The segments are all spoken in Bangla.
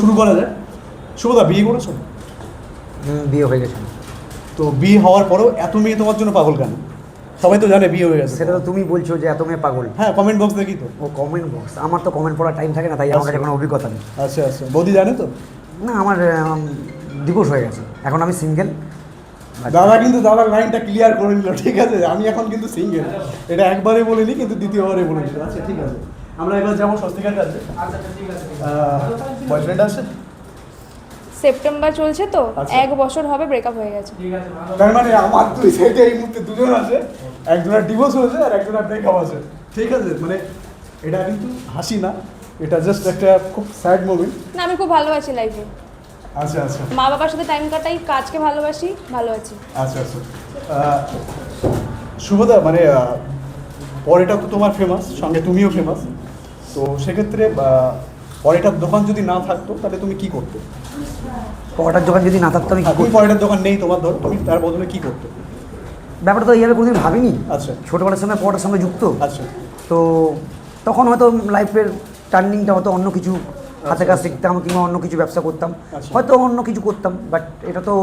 শুরু করা যায়। শুভদা বিয়ে করেছ? বিয়ে হয়ে গেছে। তো বিয়ে হওয়ার পরেও এত মেয়ে তোমার জন্য পাগল কেন? সবাই তো জানে বিয়ে হয়ে গেছে। সেটা তো তুমি বলছো যে এত মেয়ে পাগল। হ্যাঁ কমেন্ট বক্স দেখি তো। ও কমেন্ট বক্স আমার তো কমেন্ট পড়ার টাইম থাকে না তাই আমার কাছে কোনো অভিজ্ঞতা নেই। আচ্ছা আচ্ছা। বৌদি জানে তো? না আমার ডিভোর্স হয়ে গেছে। এখন আমি সিঙ্গেল দাদা কিন্তু দাদার লাইনটা ক্লিয়ার করে নিল ঠিক আছে? আমি এখন কিন্তু সিঙ্গেল এটা একবারে বলিনি কিন্তু দ্বিতীয়বারে বলে আচ্ছা ঠিক আছে। আমরা এবার যাব স্বস্তিকার কাছে। বয়ফ্রেন্ড আছে সেপ্টেম্বর চলছে তো আচ্ছা। এক বছর হবে ব্রেকআপ হয়ে গেছে। তার মানে আমার দুই সাইডে এই মুহূর্তে দুজন আছে একজনের ডিভোর্স হয়েছে আর একজনের ব্রেকআপ আছে। ঠিক আছে মানে এটা কিন্তু হাসি না এটা জাস্ট একটা খুব স্যাড মুভমেন্ট না আমি খুব ভালোবাসি লাইফে আচ্ছা আচ্ছা। মা বাবার সাথে টাইম কাটাই কাজকে ভালোবাসি ভালো আছি। আচ্ছা আচ্ছা। শুভদা মানে পরেটা তো তোমার ফেমাস সঙ্গে তুমিও ফেমাস তো সেক্ষেত্রে পরেটার দোকান যদি না থাকতো তাহলে তুমি কি করতে? পটার দোকান যদি না থাকতো আমি কি তুমি পরেটার দোকান নেই তোমার ধরো তুমি তার বদলে কি করতে? ব্যাপারটা তো এইভাবে কোনোদিন ভাবিনি। আচ্ছা। ছোটোবেলার সময় পটার সঙ্গে যুক্ত। আচ্ছা। তো তখন হয়তো লাইফের টার্নিংটা হয়তো অন্য কিছু হাতে কাজ শিখতাম কিংবা অন্য কিছু ব্যবসা করতাম। আচ্ছা। হয়তো অন্য কিছু করতাম বাট এটা তো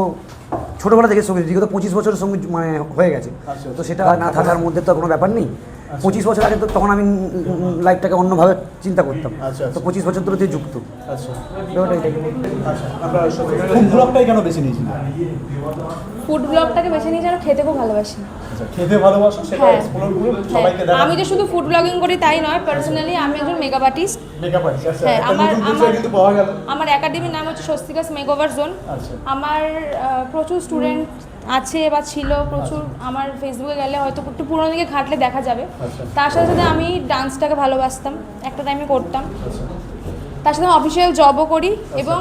ছোটোবেলা থেকে সঙ্গে বিগত পঁচিশ বছরের সঙ্গে মানে হয়ে গেছে। আচ্ছা। তো সেটা না থাকার মধ্যে তো কোনো ব্যাপার নেই। আচ্ছা। পঁচিশ বছর আগে তো তখন আমি লাইফটাকে অন্যভাবে চিন্তা করতাম। আচ্ছা, তো আচ্ছা। পঁচিশ বছর ধরে তুই যুক্ত। আচ্ছা। আচ্ছা ফুড ব্লগটাই কেন বেছে নিয়েছি? ফুড ব্লগটাকে বেছে নিয়ে যেন খেতে খুব ভালোবাসি। আচ্ছা খেতে ভালোবাসো সেটা হ্যাঁ। এক্সপ্লোর করে সবাইকে দেখা। আমি যে শুধু ফুড ব্লগিং করি তাই নয় পার্সোনালি আমি একজন মেকআপ আর্টিস্ট মেকআপ আর্টিস্ট আচ্ছা হ্যাঁ, আমার- আমার- কিন্তু পাওয়া গেল। আমার একাডেমির নাম হচ্ছে স্বস্তিকাস মেকওভার জোন আচ্ছা। আমার প্রচুর স্টুডেন্ট আছে বা ছিল প্রচুর আমার ফেসবুকে গেলে হয়তো একটু পুরোনো দিকে ঘাটলে দেখা যাবে। আচ্ছা। তার সাথে সাথে আমি ডান্সটাকে ভালোবাসতাম একটা টাইমে করতাম। আচ্ছা। তার সাথে আমি অফিসিয়াল জবও করি এবং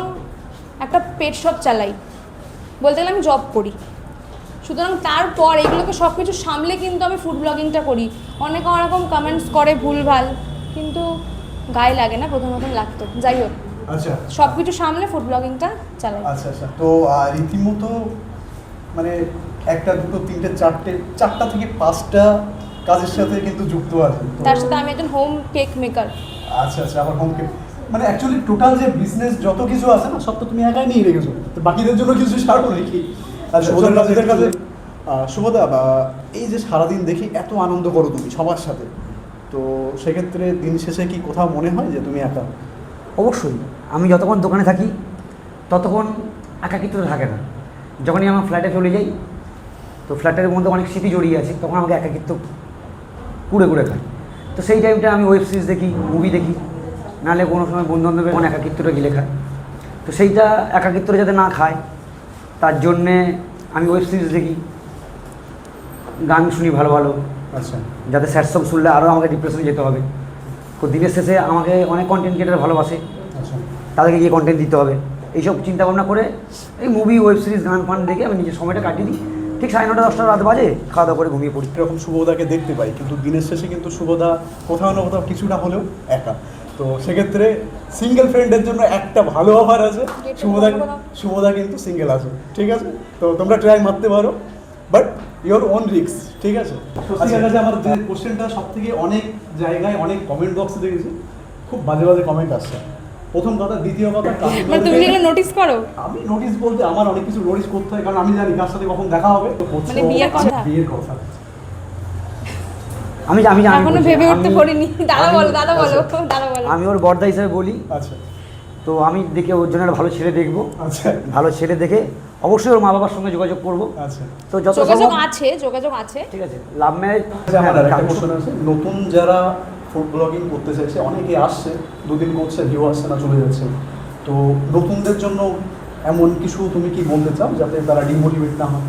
একটা পেট শপ চালাই। বলতে গেলে আমি জব করি। সুতরাং তারপর এগুলোকে সব কিছু সামলে কিন্তু আমি ফুড ব্লগিংটা করি। অনেক অনেকরকম কমেন্টস করে ভুলভাল কিন্তু গায়ে লাগে না প্রথম প্রথম লাগতো। যাই হোক আচ্ছা। সব কিছু সামলে ফুড ব্লগিংটা চালাই। আচ্ছা আচ্ছা। তো রীতিমতো মানে একটা দুটো তিনটে চারটে চারটা থেকে পাঁচটা কাজের সাথে কিন্তু যুক্ত আছে। তার সাথে আমি একজন হোম কেক মেকার আচ্ছা আচ্ছা আবার হোম কেক মানে অ্যাকচুয়ালি টোটাল যে বিজনেস যত কিছু আছে না সব তো তুমি একাই নিয়ে রেখেছো। তো বাকিদের জন্য কিছু ছাড়ো নাকি? আচ্ছা কাছে কাছে শুভদা বা এই যে সারাদিন দেখি এত আনন্দ করো তুমি সবার সাথে। তো সেক্ষেত্রে দিন শেষে কি কোথাও মনে হয় যে তুমি একা? অবশ্যই। আমি যতক্ষণ দোকানে থাকি ততক্ষণ একাকিত্ব থাকে না। যখনই আমার ফ্ল্যাটে চলে যাই তো ফ্ল্যাটের মধ্যে অনেক স্মৃতি জড়িয়ে আছে তখন আমাকে একাকিত্ব কুড়ে কুড়ে খায়। তো সেই টাইমটা আমি ওয়েব সিরিজ দেখি মুভি দেখি নাহলে কোনো সময় বন্ধু বান্ধবের মনে একাকিত্বটা গিলে খায়। তো সেইটা একাকিত্বটা যাতে না খায় তার জন্যে আমি ওয়েব সিরিজ দেখি গান শুনি ভালো ভালো আচ্ছা। যাতে স্যাড সং শুনলে আরও আমাকে ডিপ্রেশনে যেতে হবে। তো দিনের শেষে আমাকে অনেক কন্টেন্ট ক্রিয়েটার ভালোবাসে আচ্ছা। তাদেরকে গিয়ে কন্টেন্ট দিতে হবে। এইসব চিন্তা ভাবনা করে এই মুভি ওয়েব সিরিজ গান ফান দেখে আমি নিজের সময়টা কাটিয়ে দিই। ঠিক সাড়ে নটা দশটা রাত বাজে খাওয়া দাওয়া করে ঘুমিয়ে পড়ি। এরকম শুভদাকে দেখতে পাই কিন্তু দিনের শেষে কিন্তু শুভদা কোথাও না কোথাও কিছুটা হলেও একা। তো সেক্ষেত্রে সিঙ্গেল ফ্রেন্ডের জন্য একটা ভালো অফার আছে। শুভদা শুভদা কিন্তু সিঙ্গেল আছে ঠিক আছে? তো তোমরা ট্রাই মারতে পারো বাট ইওর ওন রিক্স ঠিক আছে? আচ্ছা। কাছে আমার যে কোশ্চেনটা সব থেকে অনেক জায়গায় অনেক কমেন্ট বক্সে দেখেছি খুব বাজে বাজে কমেন্ট আসছে। প্রথম কথা দ্বিতীয় কথা মানে তুমি যেগুলো নোটিস করো? আমি নোটিস বলতে আমার অনেক কিছু নোটিস করতে হয় কারণ আমি জানি কার সাথে কখন দেখা হবে। মানে বিয়ের কথা? বিয়ের কথা। আমি আমি জানি এখনও ভেবে উঠতে পারিনি দাদা বলো দাদা বলো দাদা বলো। আমি ওর বর্দা হিসেবে বলি। আচ্ছা। তো আমি দেখে ওর জন্য একটা ভালো ছেলে দেখব। আচ্ছা। ভালো ছেলে দেখে অবশ্যই ওর মা বাবার সঙ্গে যোগাযোগ করব। আচ্ছা। তো যত যোগাযোগ আছে যোগাযোগ আছে। ঠিক আছে। লাভ ম্যারেজ আচ্ছা, আছে। নতুন যারা ফুড ব্লগিং করতে চাইছে অনেকে আসছে দুদিন করছে ভিউ আসছে না চলে যাচ্ছে। তো নতুনদের জন্য এমন কিছু তুমি কি বলতে চাও যাতে তারা ডিমোটিভেট না হয়?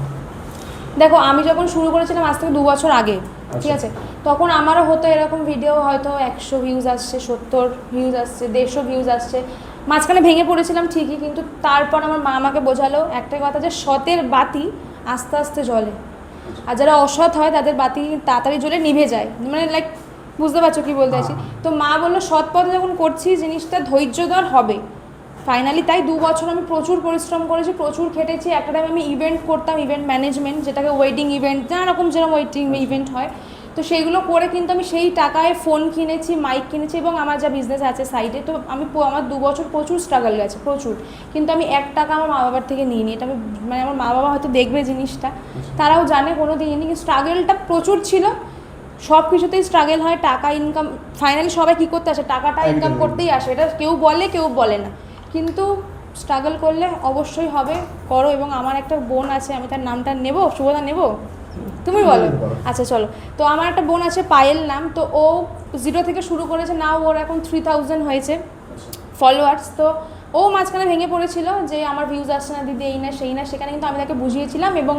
দেখো আমি যখন শুরু করেছিলাম আজ থেকে দু বছর আগে ঠিক আছে? তখন আমারও হতো এরকম ভিডিও হয়তো একশো ভিউজ আসছে সত্তর ভিউজ আসছে দেড়শো ভিউজ আসছে। মাঝখানে ভেঙে পড়েছিলাম ঠিকই কিন্তু তারপর আমার মা আমাকে বোঝালো একটাই কথা যে সতের বাতি আস্তে আস্তে জ্বলে। আর যারা অসৎ হয় তাদের বাতি তাড়াতাড়ি জ্বলে নিভে যায়। মানে লাইক বুঝতে পারছ কি বলতে চাইছি? তো মা বলল সৎ পথে যখন করছি জিনিসটা ধৈর্য ধর হবে। ফাইনালি তাই দু বছর আমি প্রচুর পরিশ্রম করেছি প্রচুর খেটেছি। একটা টাইম আমি ইভেন্ট করতাম ইভেন্ট ম্যানেজমেন্ট যেটাকে ওয়েডিং ইভেন্ট নানা রকম যেরকম ওয়েডিং ইভেন্ট হয়। তো সেইগুলো করে কিন্তু আমি সেই টাকায় ফোন কিনেছি মাইক কিনেছি এবং আমার যা বিজনেস আছে সাইডে তো আমি আমার দু বছর প্রচুর স্ট্রাগল গেছে প্রচুর। কিন্তু আমি এক টাকা আমার মা বাবার থেকে নিইনি। এটা আমি মানে আমার মা বাবা হয়তো দেখবে জিনিসটা। তারাও জানে কোনো দিনই কিন্তু স্ট্রাগলটা প্রচুর ছিল সব কিছুতেই স্ট্রাগল হয় টাকা ইনকাম ফাইনালি সবাই কী করতে আসে? টাকাটা ইনকাম করতেই আসে। এটা কেউ বলে কেউ বলে না। কিন্তু স্ট্রাগল করলে অবশ্যই হবে করো এবং আমার একটা বোন আছে আমি তার নামটা নেব? শুভদা নেব? তুমি বলো। আচ্ছা চলো। তো আমার একটা বোন আছে পায়েল নাম। তো ও জিরো থেকে শুরু করেছে নাও ওর এখন থ্রি থাউজেন্ড হয়েছে ফলোয়ার্স তো ও মাঝখানে ভেঙে পড়েছিল যে আমার ভিউজ আসছে না দিদি এই না সেই না সেখানে কিন্তু আমি তাকে বুঝিয়েছিলাম এবং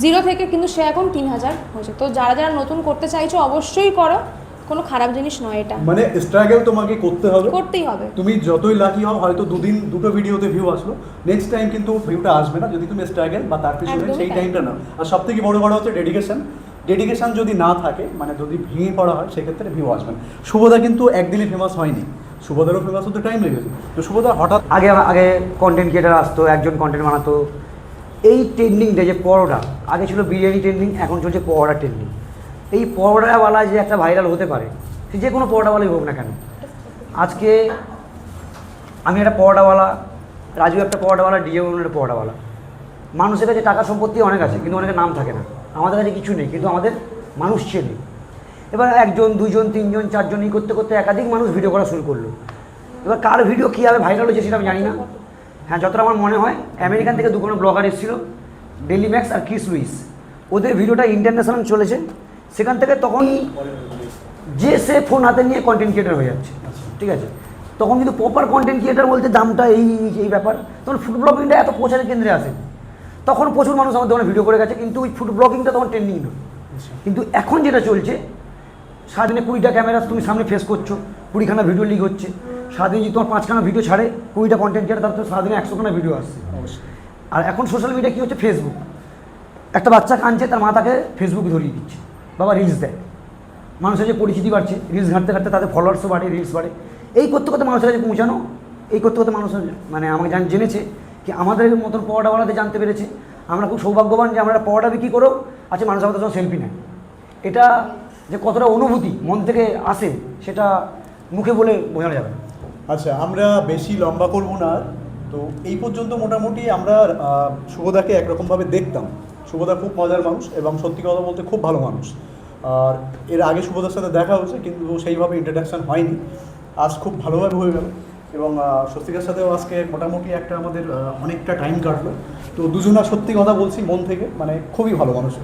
জিরো থেকে কিন্তু সে এখন তিন হাজার হয়েছে। তো যারা যারা নতুন করতে চাইছো অবশ্যই করো। কোনো খারাপ জিনিস নয় এটা। মানে স্ট্রাগল তোমাকে করতে হবে। করতেই হবে। তুমি যতই লাকি হও হয়তো দুদিন দুটো ভিডিওতে ভিউ আসলো। নেক্সট টাইম কিন্তু ভিউটা আসবে না। যদি তুমি স্ট্রাগল বা তার পিছনে সেই টাইমটা না আর সব থেকে বড় বড় হচ্ছে ডেডিকেশন ডেডিকেশন যদি না থাকে মানে যদি ভেঙে পড়া হয় সেক্ষেত্রে ভিউ আসবে না। শুভদা কিন্তু একদিনে ফেমাস হয়নি। শুভদারও ফেমাস হতে টাইম লেগেছে। তো শুভদা হঠাৎ আগে আগে কন্টেন্ট ক্রিয়েটার আসতো একজন কন্টেন্ট বানাতো। এই ট্রেন্ডিংটা যে পরোটা, আগে ছিল বিরিয়ানি ট্রেন্ডিং এখন চলছে পরোটা ট্রেন্ডিং এই পরোটাওয়ালা যে একটা ভাইরাল হতে পারে, সে যে কোনো পরোটাওয়ালাই হোক না কেন, আজকে আমি একটা পরোটাওয়ালা, রাজু একটা পরোটাওয়ালা ডিজে একটা পরোটাওয়ালা। মানুষের কাছে টাকা সম্পত্তি অনেক আছে, কিন্তু অনেকের নাম থাকে না। আমাদের কাছে কিছু নেই, কিন্তু আমাদের মানুষ চেনে। এবার একজন, দুজন, তিনজন, চারজন এই করতে করতে একাধিক মানুষ ভিডিও করা শুরু করল। এবার কার ভিডিও কীভাবে ভাইরাল হয়েছে সেটা আমি জানি না। হ্যাঁ যতটা আমার মনে হয়, আমেরিকান থেকে দুটো ব্লগার এসেছিল ডেলি ম্যাক্স আর ক্রিস লুইস ওদের ভিডিওটা ইন্টারন্যাশনাল চলেছে। সেখান থেকে তখনই যে সে ফোন হাতে নিয়ে কন্টেন্ট ক্রিয়েটার হয়ে যাচ্ছে। ঠিক আছে? তখন কিন্তু প্রপার কন্টেন্ট ক্রিয়েটার বলতে দামটা এই, এই- ব্যাপার। তখন ফুড ব্লগিংটা এত প্রচারের কেন্দ্রে আসে তখন প্রচুর মানুষ আমার দোকানে ভিডিও করে গেছে, কিন্তু ওই ফুড ব্লগিংটা তখন ট্রেন্ডিং না কিন্তু এখন যেটা চলছে, সারাদিনে কুড়িটা ক্যামেরা তুমি সামনে ফেস করছ, কুড়িখানা ভিডিও লিক হচ্ছে। সারাদিন যদি তোমার পাঁচখানা ভিডিও ছাড়ে কুড়িটা কন্টেন্ট ক্রিয়েটার তার তো সারাদিনে একশোখানা ভিডিও আসছে। আর এখন সোশ্যাল মিডিয়া কী হচ্ছে? ফেসবুক একটা বাচ্চা কাঁদছে তার মা তাকে ফেসবুক ধরিয়ে দিচ্ছে। বাবা রিলস দেয়। মানুষের যে পরিচিতি বাড়ছে রিলস ঘাঁটতে ঘাঁটতে তাদের ফলোয়ার্সও বাড়ে রিলস বাড়ে। এই করতে করতে মানুষের কাছে পৌঁছানো এই করতে করতে মানুষ মানে আমাকে জান জেনেছে কি আমাদের মতন পড়াওয়ালাতে জানতে পেরেছে। আমরা খুব সৌভাগ্যবান যে আমরা পড়াটা বিক্রি করো আছে মানুষ আমাদের সঙ্গে সেলফি নেয়। এটা যে কতটা অনুভূতি মন থেকে আসে সেটা মুখে বলে বোঝানো যাবে না। আচ্ছা আমরা বেশি লম্বা করব না। তো এই পর্যন্ত মোটামুটি আমরা শুভদাকে একরকমভাবে দেখতাম। শুভদা খুব মজার মানুষ এবং সত্যি কথা বলতে খুব ভালো মানুষ। আর এর আগে শুভদার সাথে দেখা হয়েছে, কিন্তু সেইভাবে ইন্ট্রোডাকশন হয়নি। আজ খুব ভালোভাবে হয়ে গেল এবং স্বস্তিকার সাথেও আজকে মোটামুটি একটা আমাদের অনেকটা টাইম কাটলো। তো দুজনা সত্যি কথা বলছি মন থেকে মানে খুবই ভালো মানুষ।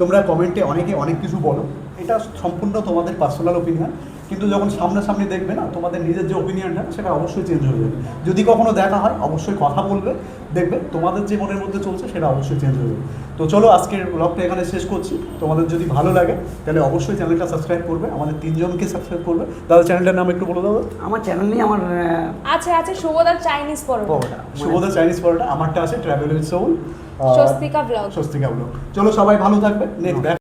তোমরা কমেন্টে অনেকে অনেক কিছু বলো। এটা সম্পূর্ণ তোমাদের পার্সোনাল ওপিনিয়ন কিন্তু যখন সামনাসামনি দেখবে না তোমাদের নিজের যে ওপিনিয়নটা সেটা অবশ্যই চেঞ্জ হয়ে যাবে। যদি কখনো দেখা হয় অবশ্যই কথা বলবে। দেখবে তোমাদের যে মনের মধ্যে চলছে সেটা অবশ্যই চেঞ্জ হয়ে যাবে। তো চলো আজকের ব্লগটা এখানে শেষ করছি। তোমাদের যদি ভালো লাগে তাহলে অবশ্যই চ্যানেলটা সাবস্ক্রাইব করবে। আমাদের তিনজনকে সাবস্ক্রাইব করবে। দাদা চ্যানেলটার নাম একটু বলে দাও আমার চ্যানেল নিয়ে আমার আছে আছে শুভদার চাইনিজ পরোটা। পরোটা। মানে- শুভদা চাইনিজ পরোটা আমারটা আছে travel with soul Swastika blog Swastika blog চলো সবাই ভালো থাকবে। নেক্সট